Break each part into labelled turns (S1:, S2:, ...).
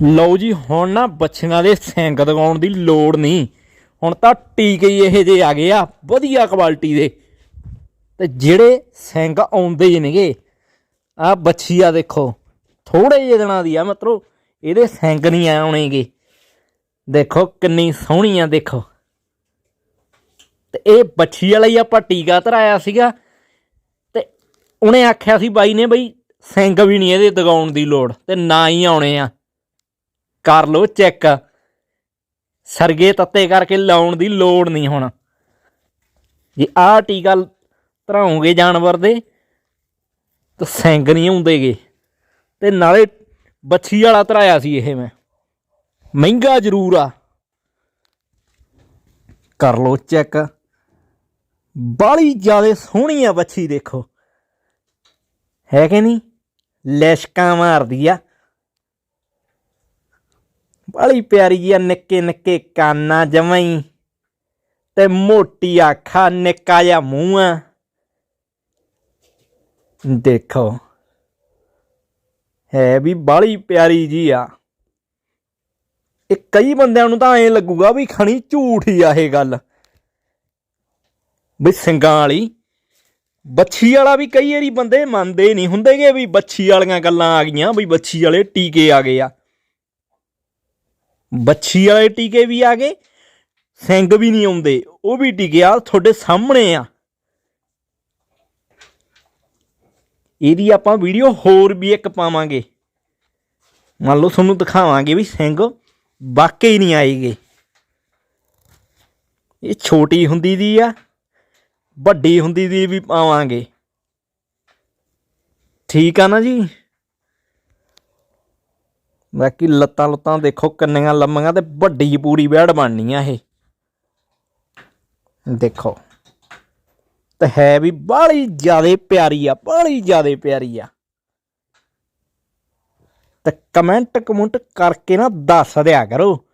S1: ਲਓ ਜੀ, ਹੁਣ ਨਾ ਬੱਚਿਆਂ ਦੇ ਸਿੰਗ ਦਗਾਉਣ ਦੀ ਲੋੜ ਨਹੀਂ। ਹੁਣ ਤਾਂ ਟੀਕੇ ਹੀ ਇਹੋ ਜਿਹੇ ਆ ਗਏ ਆ, ਵਧੀਆ ਕੁਆਲਿਟੀ ਦੇ। ਤੇ ਜਿਹੜੇ ਸਿੰਗ ਆਉਂਦੇ ਹੀ ਨੇਗੇ, ਆ ਬੱਚੀ ਆ ਦੇਖੋ ਥੋੜੇ ਜਿਹੇ ਦਿਨਾਂ ਦੀ ਆ, ਮਤਲਬ ਇਹਦੇ ਸਿੰਗ ਨਹੀਂ ਆਉਣੇਗੇ ਦੇਖੋ, ਕਿੰਨੀ ਸੋਹਣੀ ਆ, ਦੇਖੋ। ਤੇ ਇਹ ਬੱਚੀ ਵਾਲਾ ਹੀ ਆਪਾਂ ਟੀਕਾ ਧਰਾਇਆ ਸੀਗਾ। ਤੇ ਉਹਨੇ ਆਖਿਆ ਸੀ ਬਾਈ ਨੇ ਬਈ, ਸਿੰਗ ਵੀ ਨਹੀਂ ਇਹਦੇ ਦਗਾਉਣ ਦੀ ਲੋੜ, ਤੇ ਨਾ ਹੀ ਆਉਣੇ ਆ। ਕਰ ਲੋ ਚੈੱਕ। ਸਰਗੇ ਤੱਤੇ ਕਰਕੇ ਲਾਉਣ ਦੀ ਲੋੜ ਨਹੀਂ ਹੁਣ। ਜੇ ਆਹ ਟੀਕਾ ਧਰਾਉਂਗੇ ਜਾਨਵਰ ਦੇ, ਤਾਂ ਸਿੰਗ ਨਹੀਂ ਆਉਂਦੇਗੇ। ਤੇ ਨਾਲੇ ਬੱਛੀ ਵਾਲਾ ਧਰਾਇਆ ਸੀ ਇਹ ਮੈਂ। ਮਹਿੰਗਾ ਜ਼ਰੂਰ ਆ। ਕਰ ਲੋ ਚੈੱਕ। ਬਾਲੀ ਜਿਆਦੇ ਸੋਹਣੀ ਆ ਬੱਛੀ ਦੇਖੋ। ਹੈ ਕਿ ਨਹੀਂ? ਲੈਸ਼ਕਾਂ ਮਾਰਦੀ ਆ। ਬਾਲੀ ਪਿਆਰੀ ਜੀ ਆ, ਨਿੱਕੇ ਨਿੱਕੇ ਕਾਨਾ ਜਮਈ ਤੇ ਮੋਟੀ ਆਖਾ, ਨਿੱਕਾ ਜਿਹਾ ਮੂੰਹ ਆ। ਦੇਖੋ, ਹੈ ਵੀ ਬਾਲੀ ਪਿਆਰੀ ਜੀ ਆ। ਇਹ ਕਈ ਬੰਦਿਆਂ ਨੂੰ ਤਾਂ ਐਂ ਲੱਗੂਗਾ ਵੀ ਖਣੀ ਝੂਠ ਹੀ ਆ ਇਹ ਗੱਲ। ਵੀ ਸਿੰਘਾਂ ਵਾਲੀ, ਬੱਛੀ ਵਾਲਾ ਵੀ ਕਈ ਵਾਰੀ ਬੰਦੇ ਮੰਨਦੇ ਨਹੀਂ ਹੁੰਦੇਗੇ ਵੀ ਬੱਛੀ ਵਾਲੀਆਂ ਗੱਲਾਂ ਆ ਗਈਆਂ, ਵੀ ਬੱਛੀ ਵਾਲੇ ਟੀਕੇ ਆ ਗਏ ਆ। ਬੱਛੀ ਵਾਲੇ ਟੀਕੇ ਵੀ ਆ ਗਏ, ਸਿੰਘ ਵੀ ਨਹੀਂ ਆਉਂਦੇ, ਉਹ ਵੀ ਟੀਕੇ ਆ, ਤੁਹਾਡੇ ਸਾਹਮਣੇ ਆ। ਇਹਦੀ ਆਪਾਂ ਵੀਡੀਓ ਹੋਰ ਵੀ ਇੱਕ ਪਾਵਾਂਗੇ। ਮੰਨ ਲਓ ਤੁਹਾਨੂੰ ਦਿਖਾਵਾਂਗੇ ਵੀ ਸਿੰਘ ਵਾਕਈ ਨਹੀਂ ਆਏਗੇ ਇਹ ਛੋਟੀ ਹੁੰਦੀ ਦੀ ਆ, ਵੱਡੀ ਹੁੰਦੀ ਦੀ ਵੀ ਪਾਵਾਂਗੇ। ਠੀਕ ਆ ਨਾ ਜੀ? ਬਾਕੀ ਲੱਤਾਂ ਲੁੱਤਾਂ ਦੇਖੋ ਕਿੰਨੀਆਂ ਲੰਮੀਆਂ ਤੇ ਵੱਡੀ ਪੂਰੀ ਬੈੜ ਬਣਨੀ ਆ ਇਹ। ਦੇਖੋ। ਤੇ ਹੈ ਵੀ ਬਾਹਲੀ ਜਿਆਦੇ ਪਿਆਰੀ ਆ ਬਾਹਲੀ ਜਿਆਦੇ ਪਿਆਰੀ ਆ। ਤੇ ਕਮੈਂਟ ਕਮੈਂਟ ਕਰਕੇ ਨਾ ਦੱਸ ਦਿਆ ਕਰੋ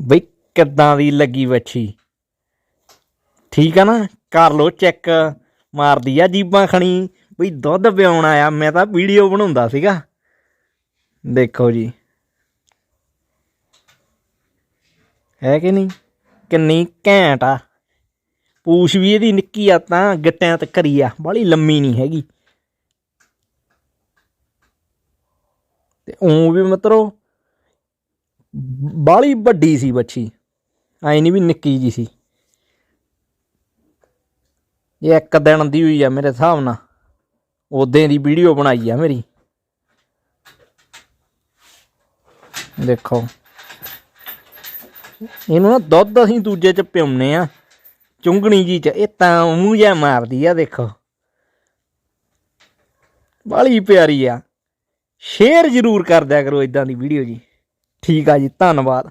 S1: ਬਈ ਕਿੱਦਾਂ ਦੀ ਲੱਗੀ ਵੱਛੀ। ਠੀਕ ਆ ਨਾ? ਕਰ ਲੋ ਚੈੱਕ। ਮਾਰਦੀ ਆ ਜੀਬਾਂ ਖਣੀ। ਬਈ ਦੁੱਧ ਪਿਆਉਣ ਆਇਆ, ਮੈਂ ਤਾਂ ਵੀਡੀਓ ਬਣਾਉਂਦਾ ਸੀਗਾ। ਦੇਖੋ ਜੀ। ਹੈ ਕਿ ਨਹੀਂ? ਕਿੰਨੀ ਘੈਂਟ ਆ। ਪੂਛ ਵੀ ਇਹਦੀ ਨਿੱਕੀ ਆ ਤਾਂ ਗਿੱਟਿਆਂ ਤੇ ਕਰੀ ਆ। ਬਾਹਲੀ ਲੰਮੀ ਨਹੀਂ ਹੈਗੀ। ਤੇ ਉਹ ਵੀ ਮਤਲਬ ਬਾਹਲੀ ਵੱਡੀ ਸੀ ਬੱਚੀ। ਐ ਨਹੀਂ ਵੀ ਨਿੱਕੀ ਜੀ ਸੀ। ਇਹ ਇੱਕ ਦਿਨ ਦੀ ਹੋਈ ਆ ਮੇਰੇ ਹਿਸਾਬ ਨਾਲ। ਉਦੋਂ ਦੀ ਵੀਡੀਓ ਬਣਾਈ ਆ ਮੇਰੀ। ਦੇਖੋ। ਇਹਨੂੰ ਨਾ ਦੁੱਧ ਅਸੀਂ ਦੂਜੇ ਚ ਪਿਉਨੇ ਆ। ਚੁੰਗਣੀ ਜੀ ਚ। ਇਹ ਤਾਂ ਮੂੰਹ ਜਿਹਾ ਮਾਰਦੀ ਆ, ਦੇਖੋ। ਬਾਲੀ ਪਿਆਰੀ ਆ। ਸ਼ੇਅਰ ਜ਼ਰੂਰ ਕਰ ਦਿਆ ਕਰੋ ਇਦਾਂ ਦੀ ਵੀਡੀਓ ਜੀ। ਠੀਕ ਆ ਜੀ, ਧੰਨਵਾਦ।